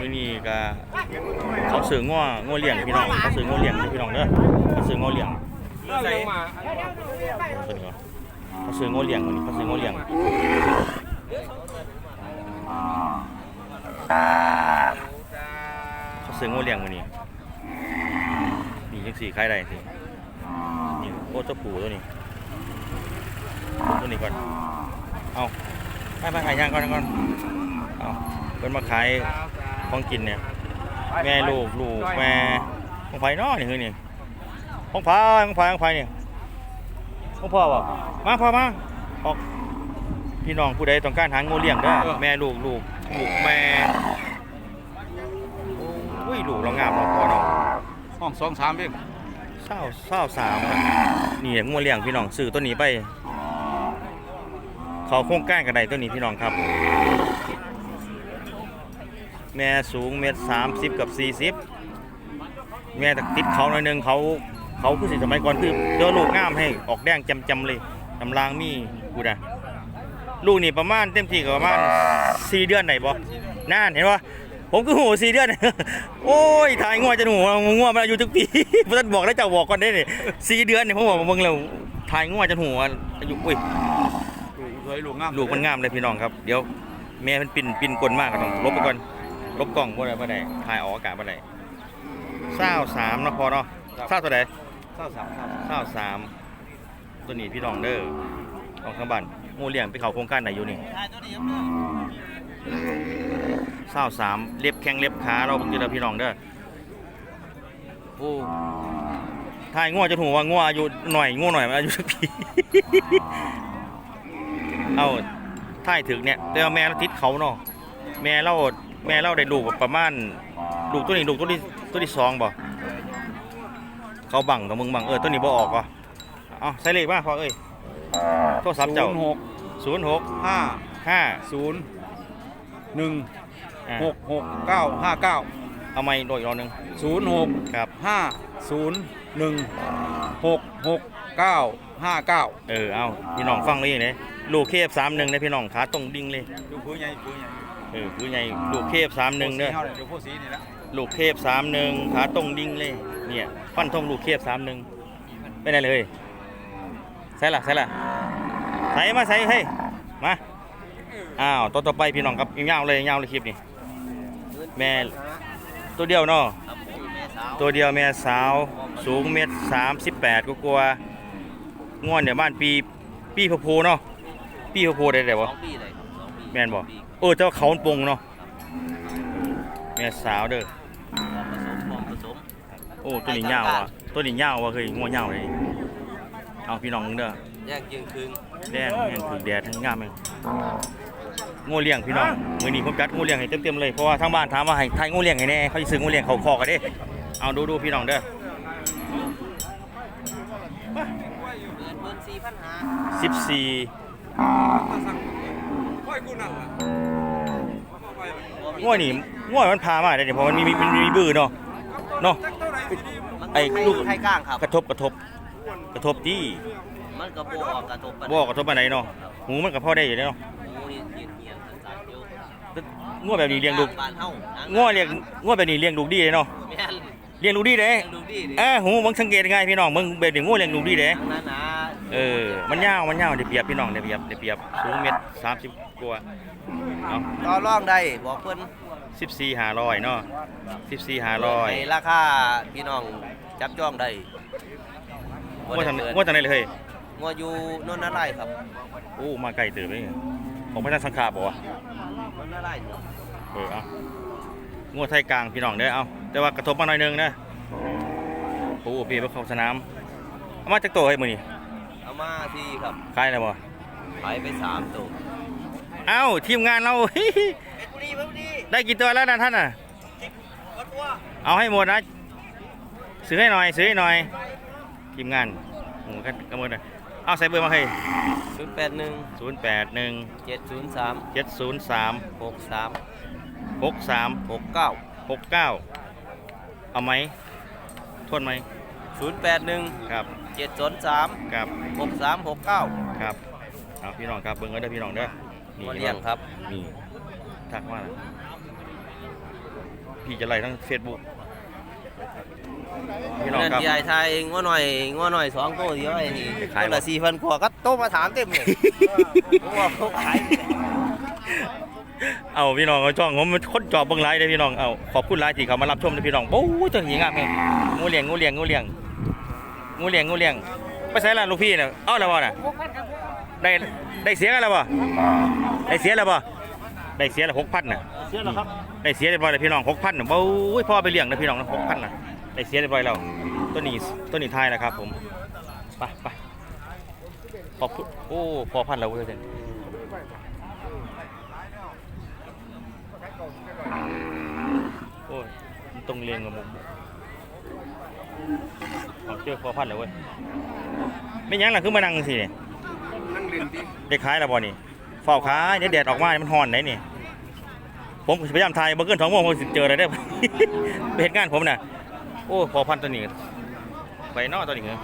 มื้อนี้ก็เขาซื้อง้อง้อเลี้ยงพี่น้องเขาซื้อง้อเลี้ยงพี่น้องเด้อเขาซื้อง้อเลี้ยงใส่ตัวนี้ก่อนเขาซื้อง้อเลี้ยงมื้อนี้เขาซื้อง้อเลี้ยงเขาซื้อง้อเลี้ยงมื้อนี้นี่จังสี่ขายได้สินี่โอ้ตัวปูตัวนี้ตัวนี้ก่อนเอาไปไปขายย่างก่อนก่อนเอาเพิ่นมาขาย ของกินเนี่ย แม่ลูกลูกแม่ของไผเนาะนี่คือนี่ของไผของไผของไผนี่ของพ่อบ่มาพ่อมาออกพี่น้องผู้ใดต้องการหางูเลี้ยงเด้อแม่ลูกลูกลูกแม่โอ้ยลูกเรางามเนาะพ่อเนาะห้องสองสามเองเศร้าเศร้าสามอะนี่งูเลี้ยงพี่น้องซื้อตัวนี้ไปเขาโครงการกระไดตัวนี้พี่น้องครับ แม่สูงเมตรสามสิบกับสี่สิบแม่ตะติดเขาหน่อยหนึงเขาเขาคือสิสมัยก่อนคือเจอลูกงามให้ออกแดงจำจำๆเลยตำรางมีกูนะลูกนี่ประมาณเต็มที่ก็ประมาณสี่เดือนไหนบ่นานเห็นปะผมคือหูสี่เดือน โอ้ยถ่ายงัวจะหนูงัวมันอายุทุกปีพท่านบอกแล้วเจ้าบอกก่อนได้เนี่ยสี่เดือนเนี่ยผมบอกว่ามึงแล้วถ่ายงัวจะหนูอายุอุ้ยสวยลูกงามลูกมันงามเลยพี่น้องครับ เดี๋ยวแม่มันปิ่นปิ่นกลมากก็ต้องลบไปก่อน ลบกล้องบ่ได้บ่ได้ถ่ายออกอากาศบ่ได้เศร้าสามเนาะพอเนาะเศร้าเท่าไหร่เศร้าสามครับเศร้าสามตัวนี้พี่น้องเด้อของทางบ้านงูเลี้ยงไปเขาโครงการไหนอยู่นี่เศร้าสามเล็บแข้งเล็บขาเราบางทีเราพี่น้องเด้อโอ้ถ่ายงัวจะถูกว่างัวอายุหน่อยงัวหน่อยมันอายุสักปี เอาถ่ายถึงเนี่ยแต่ว่าแม่เราติดเขาเนาะแม่เรา แม่เราได้ลูกประมาณลูกตัวนี้ลูกตัวที่ตัวที่สองบ่เขาบังกับมึงบังเออตัวนี้บ่ออกว่ะเอาใส่เลขมาพอเอ้ยโทรศัพท์เจ้าศูนย์หกศูนย์หกห้าห้าศูนย์หนึ่งอะหกหกเก้าห้าเก้าเอาไม่โดยอีกรอบหนึงศูนย์หกครับห้าศูนย์หนึ่งหกหกเก้าห้าเก้าเออเอาพี่น้องฟังเลยเนี่ยลูกเคฟสามหนึ่งนะพี่น้องขาตรงดิ่งเลยดูพื้นใหญ่พื้นใหญ่ เออคือไงลูกเคฟสามหนึ่งเด้อดูผู้สีนี่แหละลูกเทพสามหนึ่งขาตรงดิ่งเลยเนี่ยฟันทงลูกเทพสามหนึ่งไปไหนเลยใส่ละใส่ละใส่มาใส่เฮ้ยมาอ้าวตัวต่อไปพี่น้องครับยาวๆเลยยาวเลยคลิปนี่แม่ตัวเดียวเนาะตัวเดียวแม่สาวสูงเมตรสามสิบแปดก็กลัวๆง่วนเดี๋ยวบ้านปีปีพะโพเนาะปีพะโพได้แต่สบ่องปีเลยครับสองปีแม่นบ่สองปี เออแต่ว่าเขามันปงเนาะแม่สาวเด้อพร้อมผสมพร้อมผสมโอ้ตัวนี้ยาวว่ะตัวนี้ยาวว่ะเคยงัวยาวเลยเอาพี่น้องเด้อแยกยืนคืนแดงแห้งถึงแดดทั้งงามเองงูเลี้ยงพี่น้องมื้อนี้ผมจัดงูเลี้ยงให้เต็มๆเลยเพราะว่าทางบ้านถามว่าให้ทายงูเลี้ยงให้แน่เขาสิซื้องูเลี้ยงเขาคอกกันเด้เอาดูดูพี่น้องเด้อเปิด เปิดสี่พันหา14ค่อยกูนั่นล่ะงูนี่งูมันพามาได้เนี่ยเพราะมันมีมีมันมีบื้อเนาะ เนาะไอ้ลูก ไข่ก้างครับ กระทบกระทบ กระทบที่มันกระโบออกกระทบบ่กระทบปานใดเนาะหูมันก็พอได้อยู่เด้เนาะงูนี่เหียนเหียนสันสันอยู่งูแบบนี้เลี้ยงลูกบ้านเฮางูเลี้ยงงูแบบนี้เลี้ยงลูกดีเลยเนาะ แม่นเลี้ยงลูกดีเด้เลี้ยงดูดีดิเอ้าหูมึงสังเกตยังไงพี่น้องมึงเบ็ดนี่งูเลี้ยงลูกดีเด้ หนาหนา เออ มันยาวมันยาวได้เปรียบพี่น้องได้เปรียบได้เปรียบสูงเมตรสามสิบกว่าเอาต่อรองได้บอกเพิ่นสิบสี่ห้าร้อยเนาะสิบสี่ห้าร้อยในราคาพี่น้องจับจ้องได้งวดทางบ่ได้งวดทางไหนเลยเฮ้ยงวดอยู่นนทนาไร่ครับโอ้มาไกลเติบเลยของพระเจ้าสังขาบอกว่านนทนาไร่นี่เออเอางวดไทยกลางพี่น้องเด้อเอาแต่ว่ากระทบมาหน่อยหนึงนะโอ้พี่ไปเข้าสนามเอามาจากโตให้มือนี่เอา มาที่ครับขายอะไรบ่ขายไปสามตัวเอ้าทีมงานเรา เพชรบุรีเพชรบุรีได้กี่ตัวแล้วนะท่านน่ะวัดวัวเอาให้หมดนะซื้อให้หน่อยซื้อให้หน่อยทีมงานโอ้โหกันกระมือเลยเอาใส่เบอร์มาให้ศูนย์แปดหนึ่งศูนย์แปดหนึ่งเจ็ดศูนย์สามเจ็ดศูนย์สามหกสามหกสามหกเก้าหกเก้าเอาไหมทวนไหม ศูนย์แปดหนึ่งครับเจ็ดศูนย์สามครับหกสามหกเก้าครับเอาพี่น้องครับเบิ้งกันเด้อพี่น้องเด้อมาเลี้ยงครับ นี่ทักมาแล้วพี่จะไล่ทั้งเฟซบุ๊กพี่น้องนั่นครับที่ไอ้ไทยงัวหน่อยงัวหน่อยสองตัวเดียวไอ้นี่ขายตัวบ่ละสี่พันกว่าก็โตมาถามเต็มเลยผมว่าเขาขายเอาพี่น้องเอาช่องผมมันคนจอบเบิ่งไลฟ์เด้อพี่น้องเอาขอบคุณไลฟ์ที่เขามารับชมเด้อพี่น้องโอ้ยจังหญิงอะแม่งูเลี้ยงงูเลี้ยงงูเลี้ยง งูเลี้ยงงูเลี้ยงไปใส่ละลูกพี่น่ะเอาแล้วบ่น่ะได้ได้เสียกันแล้วบ่ได้เสียแล้วบ่ได้เสียละ6,000น่ะเสียแล้วครับได้เสียเรียบร้อยแล้วพี่น้อง6,000น่ะโอ้ยพ่อไปเลี้ยงนะพี่น้องนะ6,000น่ะได้เสียเรียบร้อยแล้วตัวนี้ตัวนี้ทายนะครับ ผมไปไปขอบคุณโอ้พอพันแล้วเว้ยเด้อโอ้ยมันตรงเรียงกับผม เอาเชือกพอพันเลยเว้ยไม่ยั้งหล่ะคือมานั่งสิเนี่ยนั่งเล่นดิเด้ขายแล้วบ่นี่เฝ้าขายเดี๋ยวแดดออกมามันห่อนไหนนี่ผมพยายามถ่ายบ่เกินสองโมงผมสิเจออะไรได้ไปเห็นงานผมน่ะโอ้พอพันตัวนี้ไปนอกตัวนี้